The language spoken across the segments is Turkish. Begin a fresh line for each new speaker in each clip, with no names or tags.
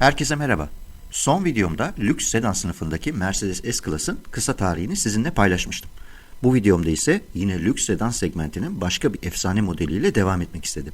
Herkese merhaba. Son videomda lüks sedan sınıfındaki Mercedes S-Class'ın kısa tarihini sizinle paylaşmıştım. Bu videomda ise yine lüks sedan segmentinin başka bir efsane modeliyle devam etmek istedim.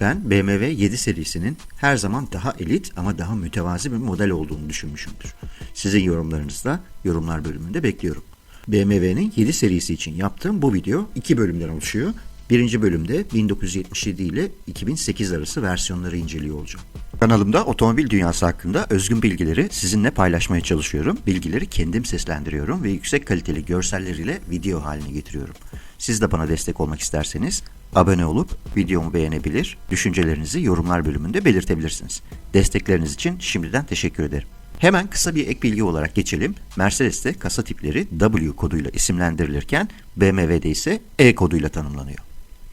Ben BMW 7 serisinin her zaman daha elit ama daha mütevazi bir model olduğunu düşünmüşümdür. Sizin yorumlarınızı da yorumlar bölümünde bekliyorum. BMW'nin 7 serisi için yaptığım bu video iki bölümden oluşuyor. Birinci bölümde 1977 ile 2008 arası versiyonları inceliyor olacağım. Kanalımda otomobil dünyası hakkında özgün bilgileri sizinle paylaşmaya çalışıyorum. Bilgileri kendim seslendiriyorum ve yüksek kaliteli görselleriyle video haline getiriyorum. Siz de bana destek olmak isterseniz abone olup videomu beğenebilir, düşüncelerinizi yorumlar bölümünde belirtebilirsiniz. Destekleriniz için şimdiden teşekkür ederim. Hemen kısa bir ek bilgi olarak geçelim. Mercedes'te kasa tipleri W koduyla isimlendirilirken BMW'de ise E koduyla tanımlanıyor.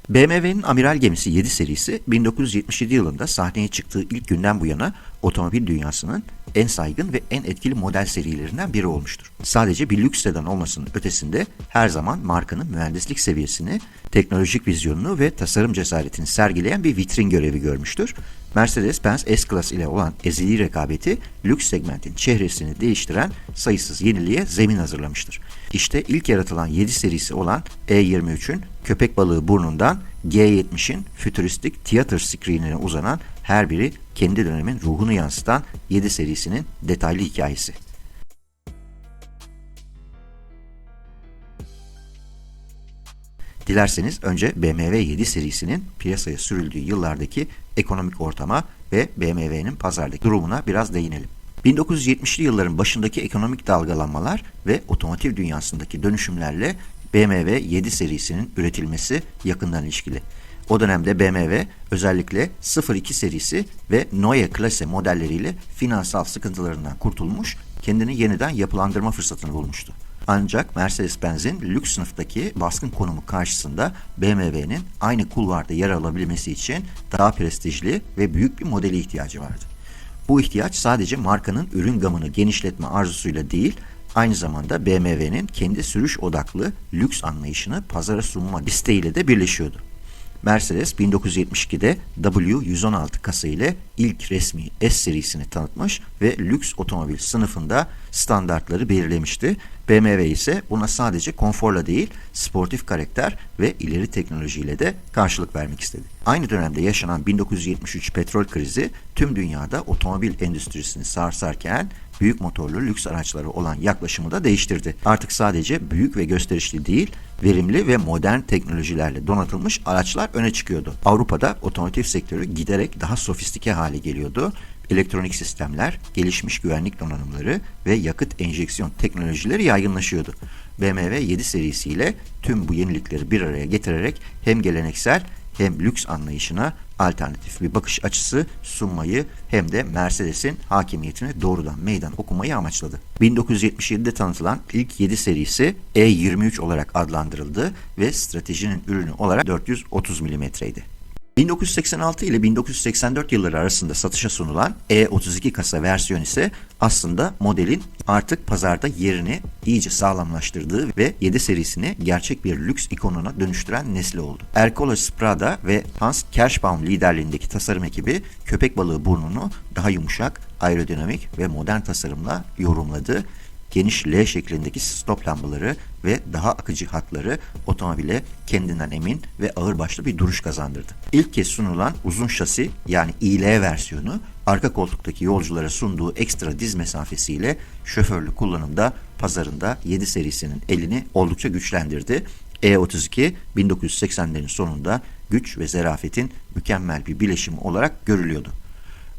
BMW'nin amiral gemisi 7 serisi 1977 yılında sahneye çıktığı ilk günden bu yana otomobil dünyasının en saygın ve en etkili model serilerinden biri olmuştur. Sadece bir lüks sedan olmasının ötesinde her zaman markanın mühendislik seviyesini, teknolojik vizyonunu ve tasarım cesaretini sergileyen bir vitrin görevi görmüştür. Mercedes-Benz S-Class ile olan ezeli rekabeti lüks segmentin çehresini değiştiren sayısız yeniliğe zemin hazırlamıştır. İşte ilk yaratılan 7 serisi olan E23'ün köpek balığı burnundan G70'in fütüristik tiyatro screenine uzanan her biri kendi dönemin ruhunu yansıtan 7 serisinin detaylı hikayesi. Dilerseniz önce BMW 7 serisinin piyasaya sürüldüğü yıllardaki ekonomik ortama ve BMW'nin pazardaki durumuna biraz değinelim. 1970'li yılların başındaki ekonomik dalgalanmalar ve otomotiv dünyasındaki dönüşümlerle BMW 7 serisinin üretilmesi yakından ilişkili. O dönemde BMW özellikle 02 serisi ve Neue Klasse modelleriyle finansal sıkıntılarından kurtulmuş, kendini yeniden yapılandırma fırsatını bulmuştu. Ancak Mercedes-Benz'in lüks sınıftaki baskın konumu karşısında BMW'nin aynı kulvarda yer alabilmesi için daha prestijli ve büyük bir modeli ihtiyacı vardı. Bu ihtiyaç sadece markanın ürün gamını genişletme arzusuyla değil, aynı zamanda BMW'nin kendi sürüş odaklı lüks anlayışını pazara sunma isteğiyle de birleşiyordu. Mercedes 1972'de W116 kasa ile ilk resmi S serisini tanıtmış ve lüks otomobil sınıfında standartları belirlemişti. BMW ise buna sadece konforla değil, sportif karakter ve ileri teknolojiyle de karşılık vermek istedi. Aynı dönemde yaşanan 1973 petrol krizi tüm dünyada otomobil endüstrisini sarsarken büyük motorlu lüks araçları olan yaklaşımı da değiştirdi. Artık sadece büyük ve gösterişli değil, verimli ve modern teknolojilerle donatılmış araçlar öne çıkıyordu. Avrupa'da otomotiv sektörü giderek daha sofistike hale geliyordu. Elektronik sistemler, gelişmiş güvenlik donanımları ve yakıt enjeksiyon teknolojileri yaygınlaşıyordu. BMW 7 serisiyle tüm bu yenilikleri bir araya getirerek hem geleneksel hem lüks anlayışına alternatif bir bakış açısı sunmayı hem de Mercedes'in hakimiyetine doğrudan meydan okumayı amaçladı. 1977'de tanıtılan ilk 7 serisi E23 olarak adlandırıldı ve stratejinin ürünü olarak 430 mm'ydi. 1986 ile 1984 yılları arasında satışa sunulan E32 kasa versiyon ise aslında modelin artık pazarda yerini iyice sağlamlaştırdığı ve 7 serisini gerçek bir lüks ikonuna dönüştüren nesli oldu. Ercole Sprada ve Hans Kerschbaum liderliğindeki tasarım ekibi köpek balığı burnunu daha yumuşak, aerodinamik ve modern tasarımla yorumladı geniş L şeklindeki stop lambaları ve daha akıcı hatları otomobile kendinden emin ve ağırbaşlı bir duruş kazandırdı. İlk kez sunulan uzun şasi yani IL versiyonu arka koltuktaki yolculara sunduğu ekstra diz mesafesiyle şoförlü kullanımda pazarında 7 serisinin elini oldukça güçlendirdi. E32 1980'lerin sonunda güç ve zerafetin mükemmel bir bileşimi olarak görülüyordu.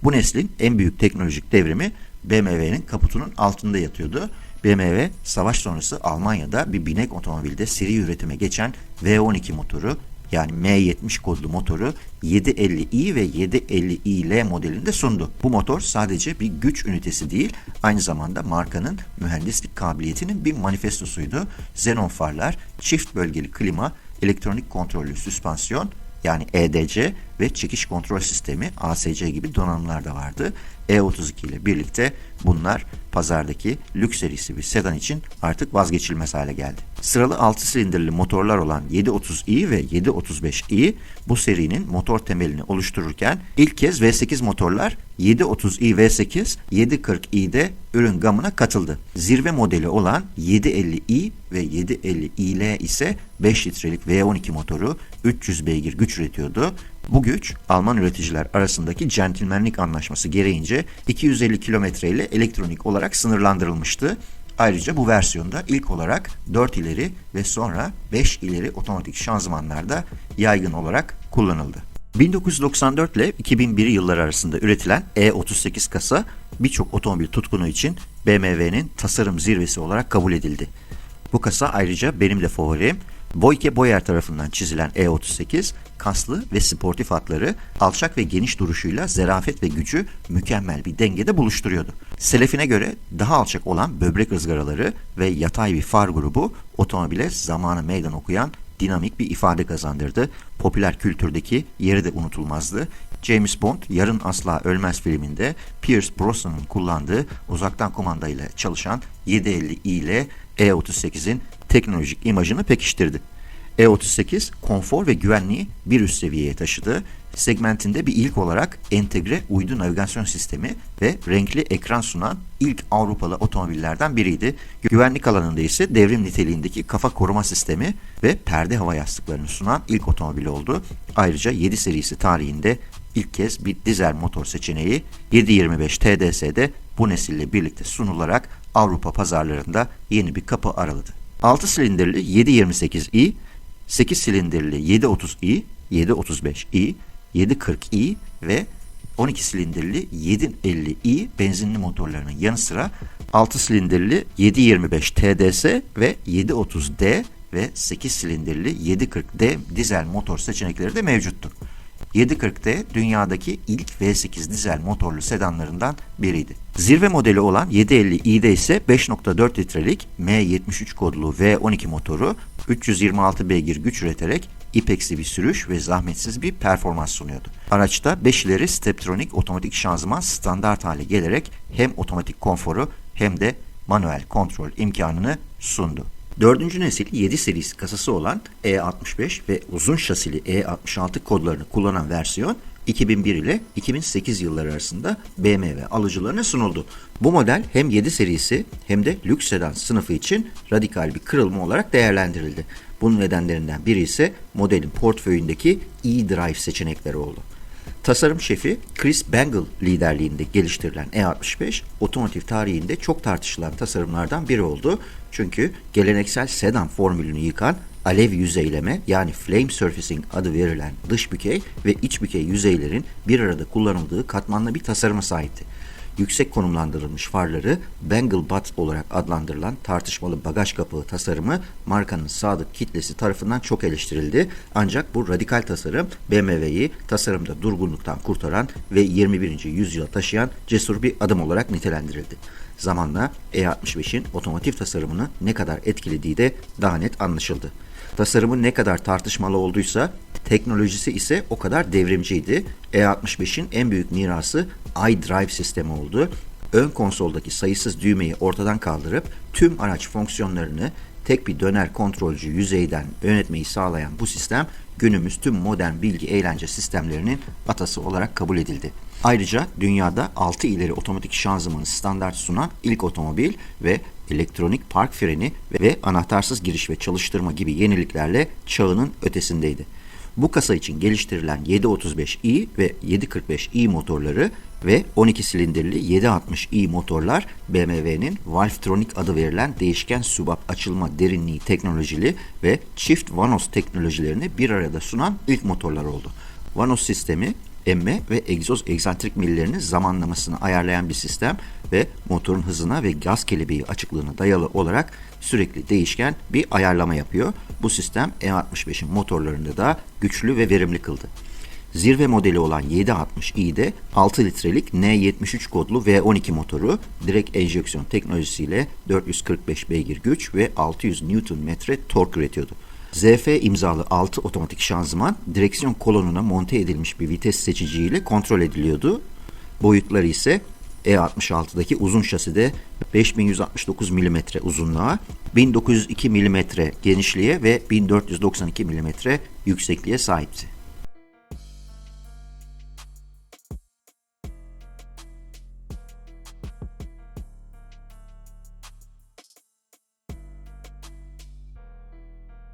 Bu neslin en büyük teknolojik devrimi BMW'nin kaputunun altında yatıyordu. BMW savaş sonrası Almanya'da bir binek otomobilde seri üretime geçen V12 motoru yani M70 kodlu motoru 750i ve 750iL modelinde sundu. Bu motor sadece bir güç ünitesi değil, aynı zamanda markanın mühendislik kabiliyetinin bir manifestosuydu. Xenon farlar, çift bölgeli klima, elektronik kontrollü süspansiyon yani EDC ve çekiş kontrol sistemi ASC gibi donanımlar da vardı. E32 ile birlikte bunlar pazardaki lüks serisi bir sedan için artık vazgeçilmez hale geldi. Sıralı 6 silindirli motorlar olan 730i ve 735i bu serinin motor temelini oluştururken ilk kez V8 motorlar 730i V8, 740i'de ürün gamına katıldı. Zirve modeli olan 750i ve 750iL ise 5 litrelik V12 motoru 300 beygir güç üretiyordu. Bu güç Alman üreticiler arasındaki centilmenlik anlaşması gereğince 250 kilometre ile elektronik olarak sınırlandırılmıştı. Ayrıca bu versiyonda ilk olarak 4 ileri ve sonra 5 ileri otomatik şanzımanlarda yaygın olarak kullanıldı. 1994 ile 2001 yılları arasında üretilen E38 kasa birçok otomobil tutkunu için BMW'nin tasarım zirvesi olarak kabul edildi. Bu kasa ayrıca benim de favorim. Boyke Boyer tarafından çizilen E38, kaslı ve sportif hatları alçak ve geniş duruşuyla zerafet ve gücü mükemmel bir dengede buluşturuyordu. Selefine göre daha alçak olan böbrek ızgaraları ve yatay bir far grubu otomobile zamanı meydan okuyan dinamik bir ifade kazandırdı. Popüler kültürdeki yeri de unutulmazdı. James Bond Yarın Asla Ölmez filminde Pierce Brosnan'ın kullandığı uzaktan kumandayla çalışan 750i ile E38'in teknolojik imajını pekiştirdi. E38 konfor ve güvenliği bir üst seviyeye taşıdı. Segmentinde bir ilk olarak entegre uydu navigasyon sistemi ve renkli ekran sunan ilk Avrupalı otomobillerden biriydi. Güvenlik alanında ise devrim niteliğindeki kafa koruma sistemi ve perde hava yastıklarını sunan ilk otomobil oldu. Ayrıca 7 serisi tarihinde ilk kez bir dizel motor seçeneği 725 TDS'de bu nesille birlikte sunularak Avrupa pazarlarında yeni bir kapı araladı. 6 silindirli 728i, 8 silindirli 730i, 735i, 740i ve 12 silindirli 750i benzinli motorlarının yanı sıra 6 silindirli 725 TDS ve 730D ve 8 silindirli 740D dizel motor seçenekleri de mevcuttu. 740D dünyadaki ilk V8 dizel motorlu sedanlarından biriydi. Zirve modeli olan 750i'de ise 5.4 litrelik M73 kodlu V12 motoru 326 beygir güç üreterek ipeksi bir sürüş ve zahmetsiz bir performans sunuyordu. Araçta 5 ileri Steptronic otomatik şanzıman standart hale gelerek hem otomatik konforu hem de manuel kontrol imkanını sundu. Dördüncü nesil 7 serisi kasası olan E65 ve uzun şasili E66 kodlarını kullanan versiyon 2001 ile 2008 yılları arasında BMW alıcılarına sunuldu. Bu model hem 7 serisi hem de lüks sedan sınıfı için radikal bir kırılma olarak değerlendirildi. Bunun nedenlerinden biri ise modelin portföyündeki e-drive seçenekleri oldu. Tasarım şefi Chris Bangle liderliğinde geliştirilen E65, otomotiv tarihinde çok tartışılan tasarımlardan biri oldu. Çünkü geleneksel sedan formülünü yıkan alev yüzeyleme yani flame surfacing adı verilen dış bükey ve iç bükey yüzeylerin bir arada kullanıldığı katmanlı bir tasarıma sahipti yüksek konumlandırılmış farları Bangle Butt olarak adlandırılan tartışmalı bagaj kapağı tasarımı markanın sadık kitlesi tarafından çok eleştirildi. Ancak bu radikal tasarım BMW'yi tasarımda durgunluktan kurtaran ve 21. yüzyıla taşıyan cesur bir adım olarak nitelendirildi. Zamanla E65'in otomotiv tasarımını ne kadar etkilediği de daha net anlaşıldı. Tasarımı ne kadar tartışmalı olduysa teknolojisi ise o kadar devrimciydi. E65'in en büyük mirası iDrive sistemi oldu. Ön konsoldaki sayısız düğmeyi ortadan kaldırıp tüm araç fonksiyonlarını tek bir döner kontrolcü yüzeyden yönetmeyi sağlayan bu sistem günümüz tüm modern bilgi eğlence sistemlerinin atası olarak kabul edildi. Ayrıca dünyada 6 ileri otomatik şanzımanı standart sunan ilk otomobil ve elektronik park freni ve anahtarsız giriş ve çalıştırma gibi yeniliklerle çağının ötesindeydi. Bu kasa için geliştirilen 735i ve 745i motorları ve 12 silindirli 760i motorlar BMW'nin Valvetronic adı verilen değişken subap açılma derinliği teknolojili ve çift Vanos teknolojilerini bir arada sunan ilk motorlar oldu. Vanos sistemi emme ve egzoz egzantrik millerinin zamanlamasını ayarlayan bir sistem ve motorun hızına ve gaz kelebeği açıklığına dayalı olarak sürekli değişken bir ayarlama yapıyor. Bu sistem E65'in motorlarını da güçlü ve verimli kıldı. Zirve modeli olan 760i'de 6 litrelik N73 kodlu V12 motoru direkt enjeksiyon teknolojisiyle 445 beygir güç ve 600 Nm tork üretiyordu. ZF imzalı 6 otomatik şanzıman direksiyon kolonuna monte edilmiş bir vites seçiciyle kontrol ediliyordu. Boyutları ise E66'daki uzun şaside 5169 mm uzunluğa, 1902 mm genişliğe ve 1492 mm yüksekliğe sahipti.